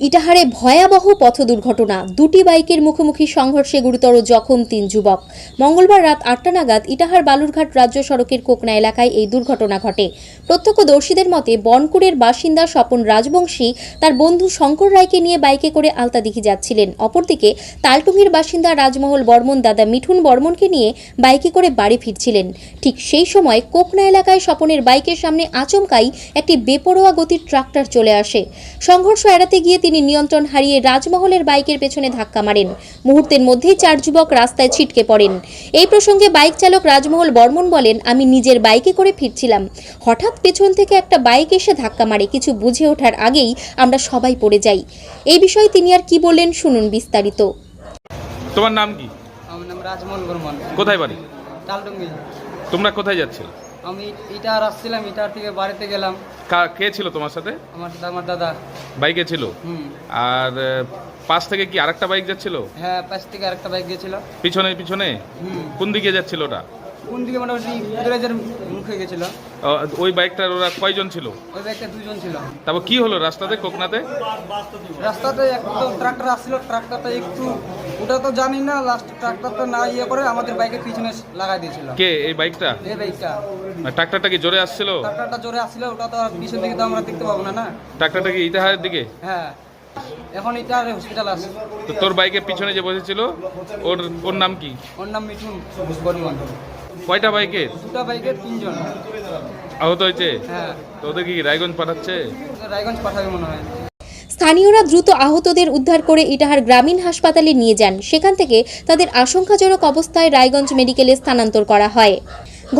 ইটাহারে ভয়াবহ পথ দুর্ঘটনা। দুটি বাইকের মুখোমুখি সংঘর্ষে গুরুতর জখম তিন যুবক। মঙ্গলবার রাত আটটা নাগাদ ইটাহার বালুরঘাট রাজ্য সড়কের কোকনা এলাকায় এই দুর্ঘটনা ঘটে। প্রত্যক্ষদর্শীদের মতে বনকুড়ের বাসিন্দা স্বপন রাজবংশী তার বন্ধু শঙ্কর রায়কে নিয়ে বাইকে করে আলতাদিঘি যাচ্ছিলেন। অপরদিকে, তালটুঙ্গির বাসিন্দা রাজমহল বর্মন, দাদা মিঠুন বর্মনকে নিয়ে বাইকে করে বাড়ি ফিরছিলেন। ঠিক সেই সময় কোকনা এলাকায় স্বপনের বাইকের সামনে আচমকাই একটি বেপরোয়া গতির ট্রাক্টর চলে আসে। সংঘর্ষ এড়াতে গিয়ে তিনি নিয়ন্ত্রণ হারিয়ে রাজমহলের বাইকের পেছনে ধাক্কা মারেন। মুহূর্তের মধ্যেই চার যুবক রাস্তায় ছিটকে পড়েন। এই প্রসঙ্গে বাইক চালক রাজমহল বর্মন বলেন আমি নিজের বাইকে করে ফিরছিলাম। হঠাৎ পেছন থেকে একটা বাইক এসে ধাক্কা মারে। কিছু বুঝে ওঠার আগেই আমরা সবাই পড়ে যাই। এই বিষয়ে তিনি আর কি বললেন শুনুন বিস্তারিত। তোমার নাম কি? আমার নাম রাজমোহন বর্মন। কোথায় বাড়ি? টালডুঙ্গি তোমরা কোথায় যাচ্ছিল? আমি ইটার আসছিলাম ইটার থেকে বাড়িতে গেলাম। কা- কে ছিল তোমার সাথে? আমার আমার দাদা। বাইকে ছিল? হুম। আর আহ, পাশ থেকে কি আরেকটা বাইক যাচ্ছিল? হ্যাঁ পাশ থেকে আরেকটা বাইক গেছিল। পিছনে পিছনে? হুম। কোন দিকে যাচ্ছিল ওটা? কোন দিকে? মোটামুটি কুদরাজের মুখে গেছিল। ওই বাইকটার ওরা কয়জন ছিল? ওই বাইকটা দুজন ছিল। তারপর কি হলো রাস্তাতে কোকনাতে? রাস্তাতে একদম ট্রাক্টর আসছিল ট্রাক্টরটা একটু ওটা তো জানি না লাস্ট ট্রাক্টরটা না ইয়ে করে আমাদের বাইকের পিছনে লাগাই দিয়েছিল। কে এই বাইকটা এই বাইকটা ট্রাক্টরটা কি জোরে আসছিল? ট্রাক্টরটা জোরে আসছিল ওটা তো আর পিছন দিকে তো আমরা দেখতে পাবো না না? ট্রাক্টরটা কি ইটাহারের দিকে? হ্যাঁ। এখন ইটার হসপিটাল আছে। তো তোর বাইকের পিছনে যে বসেছিল ওর ওর নাম কি? ওর নাম মিঠুন বর্মন কয়টা বাইকের দুটা বাইকের তিনজন। আহত হয়েছে? হ্যাঁ। তো ওদের কি রায়গঞ্জ পাঠাচ্ছে? রায়গঞ্জ পাঠাবে মনে হয়। স্থানীয়রা দ্রুত আহতদের উদ্ধার করে ইটাহার গ্রামীণ হাসপাতালে নিয়ে যান। সেখান থেকে তাদের আশঙ্কাজনক অবস্থায় রায়গঞ্জ মেডিকেলে স্থানান্তর করা হয়।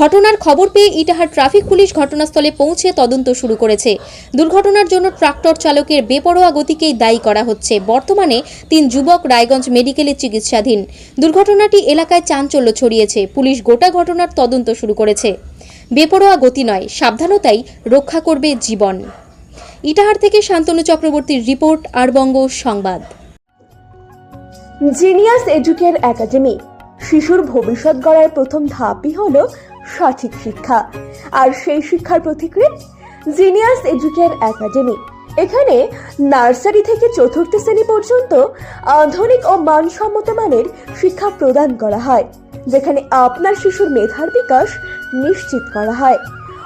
ঘটনার খবর পেয়ে ইটাহার ট্রাফিক পুলিশ ঘটনাস্থলে পৌঁছে তদন্ত শুরু করেছে। দুর্ঘটনার জন্য ট্রাক্টর চালকের বেপরোয়া গতিকেই দায়ী করা হচ্ছে। বর্তমানে তিন যুবক রায়গঞ্জ মেডিকেলে চিকিৎসাধীন। দুর্ঘটনাটি এলাকায় চাঞ্চল্য ছড়িয়েছে। পুলিশ গোটা ঘটনার তদন্ত শুরু করেছে। বেপরোয়া গতি নয়, সাবধানতাই রক্ষা করবে জীবন। ইটাহার থেকে শান্তনু চক্রবর্তীর রিপোর্ট আর বঙ্গ সংবাদ। জিনিয়াস এডুকের একাডেমি, শিশুর ভবিষ্যৎ গড়ার প্রথম ধাপই হল সঠিক শিক্ষা। আর সেই শিক্ষার প্রতিক্রিয়া? জিনিয়াস এডুকের একাডেমি, এখানে নার্সারি থেকে চতুর্থ শ্রেণি পর্যন্ত আধুনিক ও মানসম্মত মানের শিক্ষা প্রদান করা হয়, যেখানে আপনার শিশুর মেধার বিকাশ নিশ্চিত করা হয়।